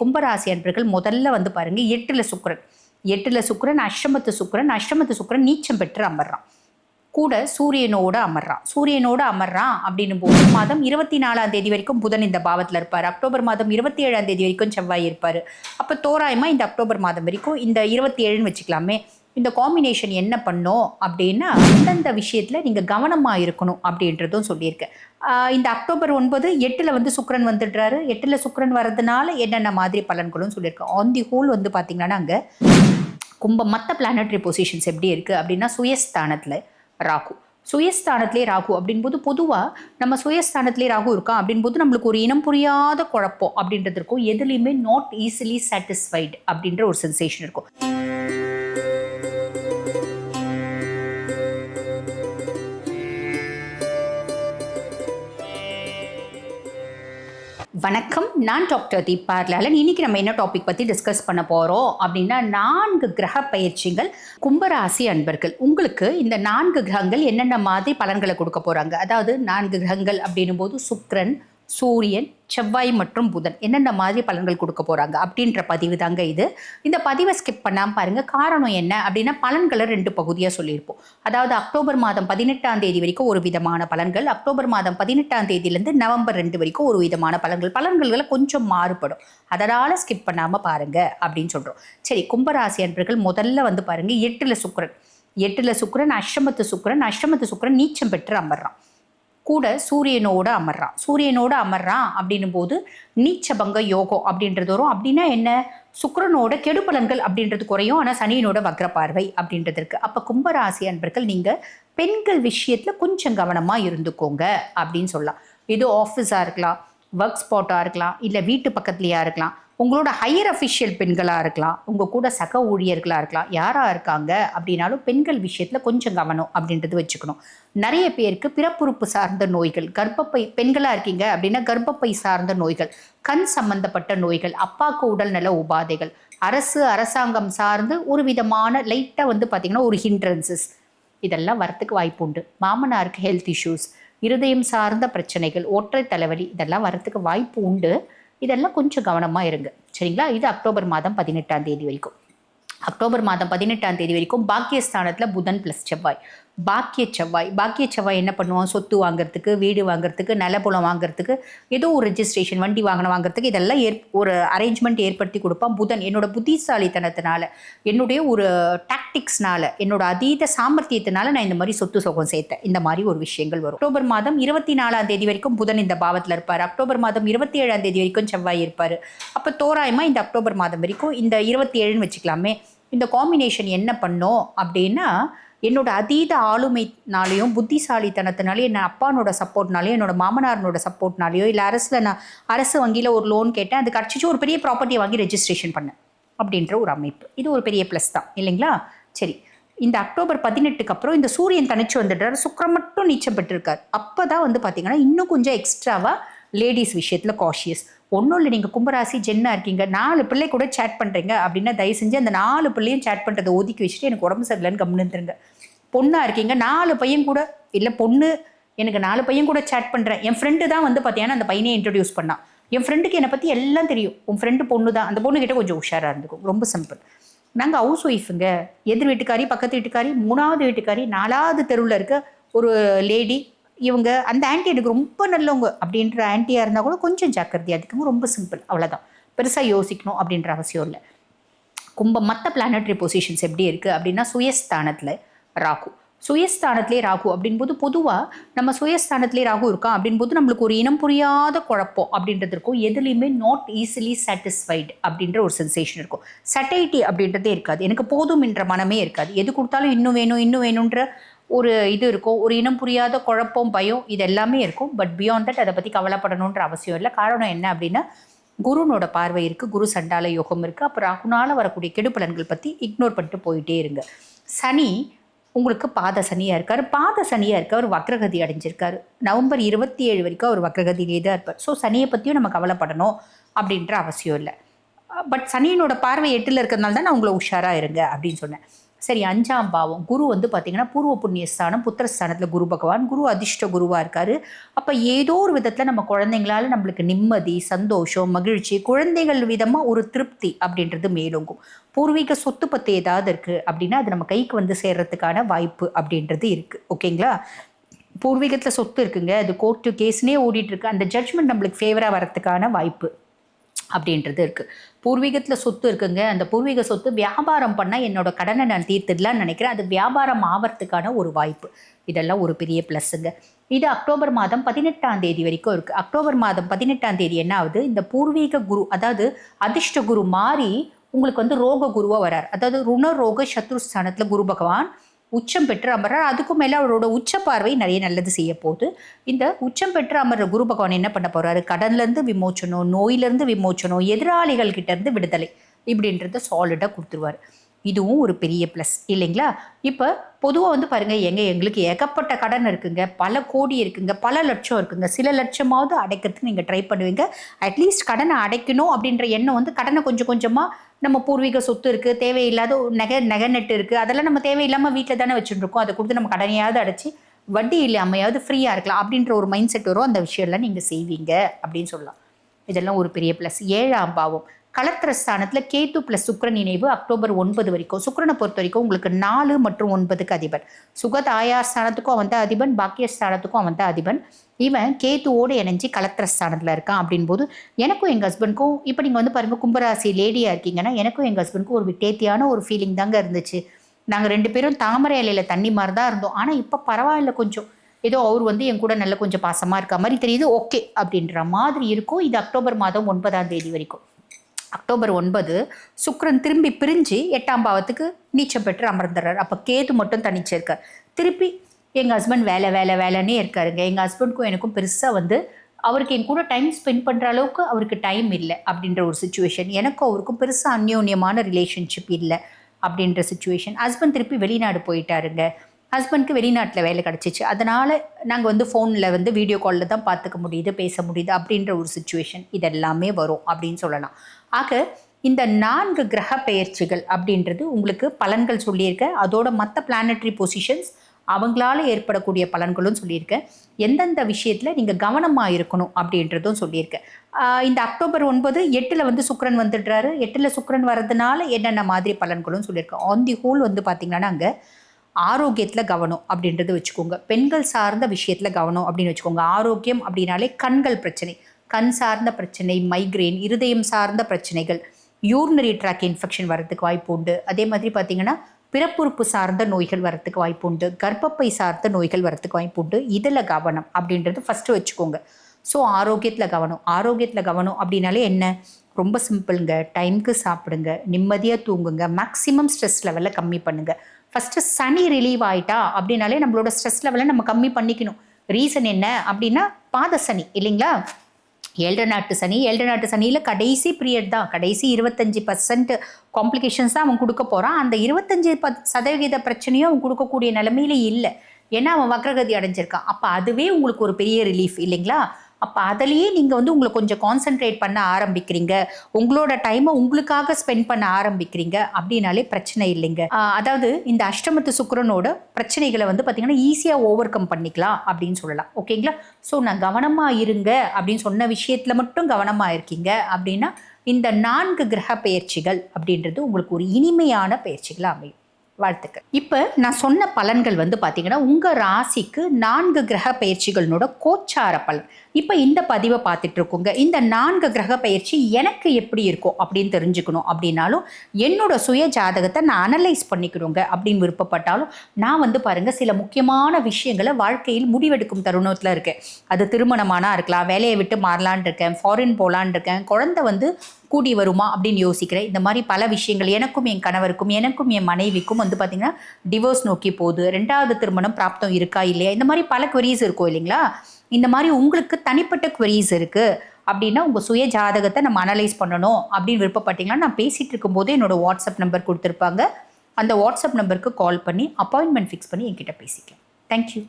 கும்பராசி அன்பர்கள் முதல்ல வந்து பாருங்க எட்டுல சுக்கிரன். எட்டுல சுக்கிரன் அஷ்டமத்து சுக்கிரன் அஷ்டமத்து சுக்கிரன் நீச்சம் பெற்று அமர்றான். கூட சூரியனோட அமர்றான். சூரியனோடு அமர்றான் அப்படின்னும் போது மாதம் இருபத்தி நாலாம் தேதி வரைக்கும் புதன் இந்த பாவத்தில் இருப்பார். அக்டோபர் மாதம் இருபத்தி ஏழாம் தேதி வரைக்கும் செவ்வாய் இருப்பார். அப்போ தோராயமாக இந்த அக்டோபர் மாதம் வரைக்கும் இந்த இருபத்தி ஏழுன்னு வச்சுக்கலாமே. இந்த காம்பினேஷன் என்ன பண்ணோம் அப்படின்னா அந்தந்த விஷயத்தில் நீங்கள் கவனமாக இருக்கணும் அப்படின்றதும் சொல்லியிருக்கேன் இந்த அக்டோபர் ஒன்பது எட்டில் வந்து சுக்ரன் வந்துடுறாரு. எட்டில் சுக்ரன் வர்றதுனால என்னென்ன மாதிரி பலன்களும் சொல்லியிருக்கு ஆன் தி ஹோல் வந்து பார்த்தீங்கன்னா அங்கே கும்பம் மற்ற பிளானட்ரி பொசிஷன்ஸ் எப்படி இருக்குது அப்படின்னா சுயஸ்தானத்தில் ராகு. சுயஸ்தானத்திலே ராகு அப்படின்போது பொதுவாக நம்ம சுயஸ்தானத்திலே ராகு இருக்கா அப்படின்போது நம்மளுக்கு ஒரு இனம் புரியாத குழப்பம் அப்படின்றது இருக்கும். எதுலேயுமே நாட் ஈஸிலி சாட்டிஸ்ஃபைடு அப்படின்ற ஒரு சென்சேஷன் இருக்கும். வணக்கம். நான் டாக்டர் தீபார்லாலன் இன்னைக்கு நம்ம என்ன டாபிக் பற்றி டிஸ்கஸ் பண்ண போகிறோம் அப்படின்னா நான்கு கிரக பயிற்சிகள் கும்பராசி அன்பர்கள். உங்களுக்கு இந்த நான்கு கிரகங்கள் என்னென்ன மாதிரி பலன்களை கொடுக்க போகிறாங்க அதாவது நான்கு கிரகங்கள் அப்படின்னும் போது சுக்ரன் சூரியன் செவ்வாய் மற்றும் புதன் என்னென்ன மாதிரி பலன்கள் கொடுக்க போகிறாங்க அப்படின்ற பதிவு தாங்க இது. இந்த பதிவை ஸ்கிப் பண்ணாமல் பாருங்கள் காரணம் என்ன அப்படின்னா பலன்களை ரெண்டு பகுதியாக சொல்லியிருப்போம். அதாவது அக்டோபர் மாதம் பதினெட்டாம் தேதி வரைக்கும் ஒரு விதமான பலன்கள் அக்டோபர் மாதம் பதினெட்டாம் தேதியிலேருந்து நவம்பர் ரெண்டு வரைக்கும் ஒரு விதமான பலன்கள். பலன்கள் கொஞ்சம் மாறுபடும். அதனால் ஸ்கிப் பண்ணாமல் பாருங்கள் அப்படின்னு சொல்கிறோம் சரி கும்பராசி அன்பர்கள் முதல்ல வந்து பாருங்கள் எட்டில் சுக்கிரன். எட்டில் சுக்கிரன் அஷ்டமத்து சுக்கிரன் அஷ்டமத்து சுக்கிரன் நீச்சம் பெற்று அமர்றான். கூட சூரியனோட அமர்றான். சூரியனோட அமர்றான் அப்படின்னும் போது நீச்சபங்க யோகம் அப்படின்றது வரும். அப்படின்னா என்ன? சுக்கரனோட கெடுபலன்கள் அப்படின்றது குறையும். ஆனால் சனியனோட வக்ர பார்வை அப்படின்றது இருக்குது அப்போ கும்பராசி அன்பர்கள் நீங்கள் பெண்கள் விஷயத்தில் கொஞ்சம் கவனமாக இருந்துக்கோங்க அப்படின்னு சொல்லலாம். இது ஆஃபீஸாக இருக்கலாம் ஒர்க் ஸ்பாட்டாக இருக்கலாம் இல்லை வீட்டு பக்கத்துலையாக இருக்கலாம். உங்களோட ஹையர் அஃபிஷியல் பெண்களாக இருக்கலாம் உங்கள் கூட சக ஊழியர்களாக இருக்கலாம் யாராக இருக்காங்க அப்படின்னாலும் பெண்கள் விஷயத்தில் கொஞ்சம் கவனம் அப்படின்றது வச்சுக்கணும். நிறைய பேருக்கு பிறப்புறுப்பு சார்ந்த நோய்கள் கர்ப்பப்பை பெண்களாக இருக்கீங்க அப்படின்னா கர்ப்பப்பை சார்ந்த நோய்கள் கண் சம்பந்தப்பட்ட நோய்கள் அப்பாக்கு உடல்நல உபாதைகள் அரசு அரசாங்கம் சார்ந்து ஒரு விதமான லைட்டாக வந்து பார்த்திங்கன்னா ஒரு ஹிண்ட்ரன்சஸ் இதெல்லாம் வரத்துக்கு வாய்ப்பு உண்டு. மாமனாருக்கு ஹெல்த் இஷ்யூஸ் இருதயம் சார்ந்த பிரச்சனைகள் ஒற்றை தலைவலி இதெல்லாம் வரத்துக்கு வாய்ப்பு உண்டு. இதெல்லாம் கொஞ்சம் கவனமாக இருங்க. சரிங்களா? இது அக்டோபர் மாதம் பதினெட்டாம் தேதி வரைக்கும். அக்டோபர் மாதம் பதினெட்டாம் தேதி வரைக்கும் பாக்கியஸ்தானத்தில் புதன் ப்ளஸ் செவ்வாய். பாக்கிய செவ்வாய். பாக்கிய செவ்வாய் என்ன பண்ணுவோம் சொத்து வாங்குறதுக்கு வீடு வாங்குறதுக்கு நிலப்புலம் வாங்குறதுக்கு ஏதோ ஒரு ரெஜிஸ்ட்ரேஷன் வண்டி வாகனம் வாங்குறதுக்கு இதெல்லாம் ஏற் ஒரு அரேஞ்ச்மெண்ட் ஏற்படுத்தி கொடுப்பான் புதன். என்னோட புத்திசாலித்தனத்தினால என்னுடைய ஒரு டாக்டிக்ஸ்னால என்னோட அதீத சாமர்த்தியத்தினால நான் இந்த மாதிரி சொத்து சுகம் சேர்த்தேன். இந்த மாதிரி ஒரு விஷயங்கள் வரும். அக்டோபர் மாதம் இருபத்தி நாலாம் தேதி வரைக்கும் புதன் இந்த பாவத்தில் இருப்பார். அக்டோபர் மாதம் இருபத்தி ஏழாம் தேதி வரைக்கும் செவ்வாய் இருப்பார். அப்போ தோராயமாக இந்த அக்டோபர் மாதம் வரைக்கும் இந்த இருபத்தி ஏழுன்னு வச்சுக்கலாமே. இந்த காம்பினேஷன் என்ன பண்ணோம் அப்படின்னா என்னோட அதீத ஆளுமைனாலேயும் புத்திசாலித்தனத்தினாலையும் என் அப்பானோட சப்போர்ட்னாலையும் என்னோட மாமனாரனோட சப்போர்ட்னாலையோ இல்லை அரசில் நான் அரசு வங்கியில் ஒரு லோன் கேட்டேன் அது கிடச்சிச்சு ஒரு பெரிய ப்ராப்பர்ட்டியை வாங்கி ரெஜிஸ்ட்ரேஷன் பண்ணேன் அப்படின்ற ஒரு அமைப்பு. இது ஒரு பெரிய ப்ளஸ் தான் இல்லைங்களா? சரி. இந்த அக்டோபர் பதினெட்டுக்கு அப்புறம் இந்த சூரியன் தனிச்சு வந்துடுறாரு சுக்கரம் மட்டும் நீச்சம் பெற்றிருக்கார். அப்போ தான் வந்து பார்த்தீங்கன்னா இன்னும் கொஞ்சம் எக்ஸ்ட்ராவாக லேடிஸ் விஷயத்தில் காஷியஸ் ஒன்றும் இல்லை நீங்கள் கும்பராசி ஜென்னாக இருக்கீங்க நாலு பிள்ளை கூட சேட் பண்ணுறீங்க அப்படின்னா தயவு செஞ்சு அந்த நாலு பிள்ளையும் சேட் பண்ணுறதை ஒதுக்கி வச்சுட்டு எனக்கு உடம்பு சரியில்லைன்னு கம்முன்னுருங்க பொண்ணாக இருக்கீங்க. நாலு பையன் கூட இல்லை பொண்ணு எனக்கு நாலு பையன் கூட சேட் பண்ணுறேன் என் ஃப்ரெண்டு தான் வந்து பார்த்தீங்கன்னா அந்த பையனை இன்ட்ரடியூஸ் பண்ணான். என் ஃப்ரெண்டுக்கு என்னை பற்றி எல்லாம் தெரியும். உன் ஃப்ரெண்டு பொண்ணு தான். அந்த பொண்ணுக்கிட்ட கொஞ்சம் உஷாராக இருந்துக்கும் ரொம்ப சிம்பிள் நாங்கள் ஹவுஸ் ஒய்ஃபுங்க எதிர் வீட்டுக்காரி பக்கத்து வீட்டுக்காரி மூணாவது வீட்டுக்காரி நாலாவது தெருவில் இருக்க ஒரு லேடி இவங்க அந்த ஆன்ட்டி எனக்கு ரொம்ப நல்லவங்க அப்படின்ற ஆன்ட்டியாக இருந்தால் கூட கொஞ்சம் ஜாக்கிரதையாக இருக்குங்க ரொம்ப சிம்பிள் அவ்வளோதான் பெருசாக யோசிக்கணும் அப்படின்ற அவசியம் இல்லை. கும்ப மற்ற பிளானட்ரி பொசிஷன்ஸ் எப்படி இருக்குது அப்படின்னா சுயஸ்தானத்தில் ராகு. சுயஸ்தானத்திலே ராகு அப்படின்போது பொதுவாக நம்ம சுயஸ்தானத்திலே ராகு இருக்கா? அப்படின்போது நம்மளுக்கு ஒரு இனம் புரியாத குழப்பம் அப்படின்றது இருக்கும். எதுலேயுமே நாட் ஈஸிலி சாட்டிஸ்ஃபைடு அப்படின்ற ஒரு சென்சேஷன் இருக்கும். சட்டைட்டி அப்படின்றதே இருக்காது. எனக்கு போதும் என்ற மனமே இருக்காது. எது கொடுத்தாலும் இன்னும் வேணும் இன்னும் வேணுன்ற ஒரு இது இருக்கும். ஒரு இனம் புரியாத குழப்பம் பயம் இது எல்லாமே இருக்கும். பட் பியாண்ட் தட் அதை பற்றி கவலைப்படணுன்ற அவசியம் இல்லை. காரணம் என்ன அப்படின்னா குருனோட பார்வை இருக்குது குரு சண்டால யோகம் இருக்குது அப்புறம் ராகுனால் வரக்கூடிய கெடுபலன்கள் பற்றி இக்னோர் பண்ணிட்டு போயிட்டே இருங்க. சனி உங்களுக்கு பாத சனியாக இருக்கார். பாத சனியாக இருக்க அவர் வக்ரகதி அடைஞ்சிருக்காரு. நவம்பர் இருபத்தி ஏழு வரைக்கும் அவர் வக்ரகதியிலே தான் இருப்பார். ஸோ சனியை பற்றியும் நம்ம கவலைப்படணும் அப்படின்ற அவசியம் இல்லை. பட் சனியினோட பார்வை எட்டில் இருக்கிறதுனால தான் நான் உங்களை உஷாராக இருங்க அப்படின்னு சொன்னேன். சரி அஞ்சாம் பாவம். குரு வந்து பார்த்தீங்கன்னா பூர்வ புண்ணியஸ்தானம் புத்திரஸ்தானத்தில் குரு பகவான். குரு அதிர்ஷ்ட குருவாக இருக்கார். அப்போ ஏதோ ஒரு விதத்தில் நம்ம குழந்தைங்களால நம்மளுக்கு நிம்மதி சந்தோஷம் மகிழ்ச்சி குழந்தைகள் விதமாக ஒரு திருப்தி அப்படின்றது மேலோங்கும். பூர்வீக சொத்து பற்றி ஏதாவது இருக்குது அப்படின்னா அது நம்ம கைக்கு வந்து சேர்றதுக்கான வாய்ப்பு அப்படின்றது இருக்குது ஓகேங்களா? பூர்வீகத்தில் சொத்து இருக்குங்க. அது கோர்ட்டு கேஸ்னே ஓடிட்டுருக்கு அந்த ஜட்ஜ்மெண்ட் நம்மளுக்கு ஃபேவராக வரதுக்கான வாய்ப்பு. அப்படின்றது இருக்குது பூர்வீகத்தில் சொத்து இருக்குங்க. அந்த பூர்வீக சொத்து வியாபாரம் பண்ணால் என்னோட கடனை நான் தீர்த்துடலான்னு நினைக்கிறேன். அது வியாபாரம் ஆவறதுக்கான ஒரு வாய்ப்பு. இதெல்லாம் ஒரு பெரிய ப்ளஸ்ஸுங்க இது அக்டோபர் மாதம் பதினெட்டாம் தேதி வரைக்கும் இருக்குது அக்டோபர் மாதம் பதினெட்டாம் தேதி என்ன ஆகுது? இந்த பூர்வீக குரு அதாவது அதிர்ஷ்ட குரு மாறி உங்களுக்கு வந்து ரோக குருவாக வரார். அதாவது ருண ரோக சத்ருஸ்தானத்தில் குரு பகவான் உச்சம் பெற்று அமர்றார் அதுக்கும் மேலே அவரோட உச்ச பார்வை நிறைய நல்லது செய்ய போகுது. இந்த உச்சம் பெற்று அமர்ற குரு பகவான் என்ன பண்ண போறாரு? கடன்லேருந்து விமோச்சனம் நோயிலேருந்து விமோச்சனம் எதிராளிகள் கிட்டேருந்து விடுதலை இப்படின்றத சாலிடாக கொடுத்துருவார். இதுவும் ஒரு பெரிய ப்ளஸ் இல்லைங்களா? இப்போ பொதுவாக வந்து பாருங்கள் எங்கே எங்களுக்கு ஏகப்பட்ட கடன் இருக்குங்க. பல கோடி இருக்குங்க. பல லட்சம் இருக்குங்க. சில லட்சமாவது அடைக்கிறதுக்கு நீங்கள் ட்ரை பண்ணுவீங்க. அட்லீஸ்ட் கடனை அடைக்கணும் அப்படின்ற எண்ணம் வந்து கடனை கொஞ்சம் கொஞ்சமாக நம்ம பூர்வீக சொத்து இருக்குது தேவையில்லாத நகை நகை நெட்டு இருக்குது அதெல்லாம் நம்ம தேவையில்லாமல் வீட்டில் தானே வச்சுட்டுருக்கோம். அதை கொடுத்து நம்ம கடனையாவது அடைச்சி வட்டி இல்லாமையாவது ஃப்ரீயாக இருக்கலாம். அப்படின்ற ஒரு மைண்ட் செட் வரும். அந்த விஷயம்லாம் நீங்கள் செய்வீங்க அப்படின்னு சொல்லலாம். இதெல்லாம் ஒரு பெரிய ப்ளஸ் ஏழாம் பாவம். கலத்திரஸ்தானத்தில் கேத்து ப்ளஸ் சுக்கரன் இணைவு அக்டோபர் ஒன்பது வரைக்கும். சுக்கரனை பொறுத்த வரைக்கும் உங்களுக்கு நாலு மற்றும் ஒன்பதுக்கு அதிபன். சுகதாயார் ஸ்தானத்துக்கும் அவன் தான் அதிபன் பாக்கியஸ்தானத்துக்கும் அவன் தான் அதிபன். இவன் கேத்துவோடு இணைஞ்சு கலத்திரஸ்தானத்தில் இருக்கான் அப்படின் போது எனக்கும் எங்கள் ஹஸ்பண்ட்க்கும் இப்போ நீங்கள் வந்து பாருங்கள் கும்பராசி லேடியாக இருக்கீங்கன்னா எனக்கும் எங்கள் ஹஸ்பண்ட்க்கும் ஒரு விட்டேத்தியான ஒரு ஃபீலிங் தாங்க இருந்துச்சு. நாங்கள் ரெண்டு பேரும் தாமரை இலையில் தண்ணி மாதிரி தான் இருந்தோம். ஆனால் இப்போ பரவாயில்ல கொஞ்சம். ஏதோ அவர் வந்து என் கூட நல்ல கொஞ்சம் பாசமாக இருக்க மாதிரி தெரியுது ஓகே அப்படின்ற மாதிரி இருக்கும். இது அக்டோபர் மாதம் ஒன்பதாம் தேதி வரைக்கும். அக்டோபர் ஒன்பது சுக்ரன் திரும்பி பிரிஞ்சு எட்டாம் பாவத்துக்கு நீச்சம் பெற்று அமர்ந்துடுறார். அப்போ கேது மட்டும் தனிச்சிருக்கார். திருப்பி எங்கள் ஹஸ்பண்ட் வேலை வேலை வேலைன்னே இருக்காருங்க. எங்கள் ஹஸ்பண்ட்க்கும் எனக்கும் பெருசாக வந்து அவருக்கு என் கூட டைம் ஸ்பெண்ட் பண்ணுற அளவுக்கு அவருக்கு டைம் இல்லை அப்படின்ற ஒரு சுச்சுவேஷன் எனக்கும் அவருக்கும் பெருசாக அந்யோன்யமான ரிலேஷன்ஷிப் இல்லை அப்படின்ற சுச்சுவேஷன் ஹஸ்பண்ட் திருப்பி வெளிநாடு போயிட்டாருங்க. ஹஸ்பண்ட்க்கு வெளிநாட்டில் வேலை கிடச்சிச்சு. அதனால் நாங்கள் வந்து ஃபோனில் வந்து வீடியோ காலில் தான் பார்த்துக்க முடியுது பேச முடியுது அப்படின்ற ஒரு சுச்சுவேஷன் இதெல்லாமே வரும் அப்படின்னு சொல்லலாம். ஆக இந்த நான்கு கிரக பெயர்ச்சிகள் அப்படின்றது உங்களுக்கு பலன்கள் சொல்லியிருக்கேன். அதோட மற்ற பிளானட்ரி பொசிஷன்ஸ் அவங்களால ஏற்படக்கூடிய பலன்களும் சொல்லியிருக்கேன். எந்தெந்த விஷயத்தில் நீங்கள் கவனமாக இருக்கணும் அப்படின்றதும் சொல்லியிருக்கேன். இந்த அக்டோபர் ஒன்பது எட்டில் வந்து சுக்கரன் வந்துடுறாரு. எட்டில் சுக்கரன் வர்றதுனால என்னென்ன மாதிரி பலன்களும் சொல்லியிருக்கேன். ஆன் தி ஹோல் வந்து பார்த்திங்கன்னா அங்கே ஆரோக்கியத்தில் கவனம் அப்படின்றது வச்சுக்கோங்க. பெண்கள் சார்ந்த விஷயத்தில் கவனம் அப்படின்னு வச்சுக்கோங்க. ஆரோக்கியம் அப்படின்னாலே கண்கள் பிரச்சனை கண் சார்ந்த பிரச்சனை மைக்ரேன் இருதயம் சார்ந்த பிரச்சனைகள் யூரினரி ட்ராக் இன்ஃபெக்ஷன் வரதுக்கு வாய்ப்பு உண்டு. அதே மாதிரி பார்த்தீங்கன்னா பிறப்புறுப்பு சார்ந்த நோய்கள் வரத்துக்கு வாய்ப்பு உண்டு. கர்ப்பப்பை சார்ந்த நோய்கள் வரத்துக்கு வாய்ப்பு உண்டு. இதில் கவனம் அப்படின்றது ஃபஸ்ட்டு வச்சுக்கோங்க. ஸோ ஆரோக்கியத்தில் கவனம். ஆரோக்கியத்தில் கவனம் அப்படின்னாலே என்ன? ரொம்ப சிம்பிளுங்க டைம்க்கு சாப்பிடுங்க. நிம்மதியாக தூங்குங்க. மேக்ஸிமம் ஸ்ட்ரெஸ் லெவலில் கம்மி பண்ணுங்கள் ஃபஸ்ட்டு சனி ரிலீவ் ஆயிட்டா அப்படின்னாலே நம்மளோட ஸ்ட்ரெஸ் லெவலை நம்ம கம்மி பண்ணிக்கணும். ரீசன் என்ன அப்படின்னா பாத சனி இல்லைங்களா? ஏழரை நாட்டு சனி ஏழரை நாட்டு சனியில் கடைசி பீரியட் தான். கடைசி இருபத்தஞ்சி பர்சன்ட் காம்ப்ளிகேஷன்ஸ் தான் அவன் கொடுக்க போகிறான் அந்த இருபத்தஞ்சி பத் சதவிகித பிரச்சனையும் அவன் கொடுக்கக்கூடிய நிலமையில இல்லை. ஏன்னா அவன் வக்ரகதி அடைஞ்சிருக்கான். அப்போ அதுவே உங்களுக்கு ஒரு பெரிய ரிலீஃப் இல்லைங்களா? அப்போ அதிலேயே நீங்கள் வந்து உங்களை கொஞ்சம் கான்சென்ட்ரேட் பண்ண ஆரம்பிக்கிறீங்க. உங்களோட டைமை உங்களுக்காக ஸ்பெண்ட் பண்ண ஆரம்பிக்கிறீங்க. அப்படின்னாலே பிரச்சனை இல்லைங்க. அதாவது இந்த அஷ்டமத்து சுக்கரனோட பிரச்சனைகளை வந்து பார்த்தீங்கன்னா ஈஸியாக ஓவர் கம் பண்ணிக்கலாம் அப்படின்னு சொல்லலாம். ஓகேங்களா ஸோ நான் கவனமாக இருங்க அப்படின்னு சொன்ன விஷயத்தில் மட்டும் கவனமாக இருக்கீங்க அப்படின்னா இந்த நான்கு கிரக பயிற்சிகள் அப்படின்றது உங்களுக்கு ஒரு இனிமையான பயிற்சிகளாக அமையும். வாழ்த்துக்கள். இப்போ நான் சொன்ன பலன்கள் வந்து பார்த்தீங்கன்னா உங்கள் ராசிக்கு நான்கு கிரக பயிற்சிகளோட கோச்சார பலன். இப்போ இந்த பதிவை பார்த்துட்டு இருக்கோங்க. இந்த நான்கு கிரக பயிற்சி எனக்கு எப்படி இருக்கும் அப்படின்னு தெரிஞ்சுக்கணும் அப்படின்னாலும் என்னோட சுய ஜாதகத்தை நான் அனலைஸ் பண்ணிக்கணுங்க அப்படின்னு விருப்பப்பட்டாலும் நான் வந்து பாருங்கள் சில முக்கியமான விஷயங்களை வாழ்க்கையில் முடிவெடுக்கும் தருணத்தில் இருக்கேன். அது திருமணமானா இருக்கலாம் வேலையை விட்டு மாறலான் இருக்கேன் ஃபாரின் போகலான் இருக்கேன். குழந்தை வந்து கூடி வருமா அப்படின்னு யோசிக்கிறேன். இந்த மாதிரி பல விஷயங்கள் எனக்கும் என் கணவருக்கும் எனக்கும் என் மனைவிக்கும் வந்து பார்த்திங்கன்னா டிவோர்ஸ் நோக்கி போகுது. ரெண்டாவது திருமணம் பிராப்தம் இருக்கா இல்லையா? இந்த மாதிரி பல குவரீஸ் இருக்கும் இல்லைங்களா? இந்த மாதிரி உங்களுக்கு தனிப்பட்ட குவரீஸ் இருக்குது அப்படின்னா உங்கள் சுய ஜாதகத்தை நம்ம அனலைஸ் பண்ணணும் அப்படின்னு விருப்பப்பட்டீங்கன்னா நான் பேசிகிட்டு இருக்கும்போது என்னோடய வாட்ஸ்அப் நம்பர் கொடுத்துருப்பாங்க. அந்த வாட்ஸ்அப் நம்பருக்கு கால் பண்ணி அப்பாயின்மெண்ட் ஃபிக்ஸ் பண்ணி என்கிட்ட பேசிக்கலாம். தேங்க்யூ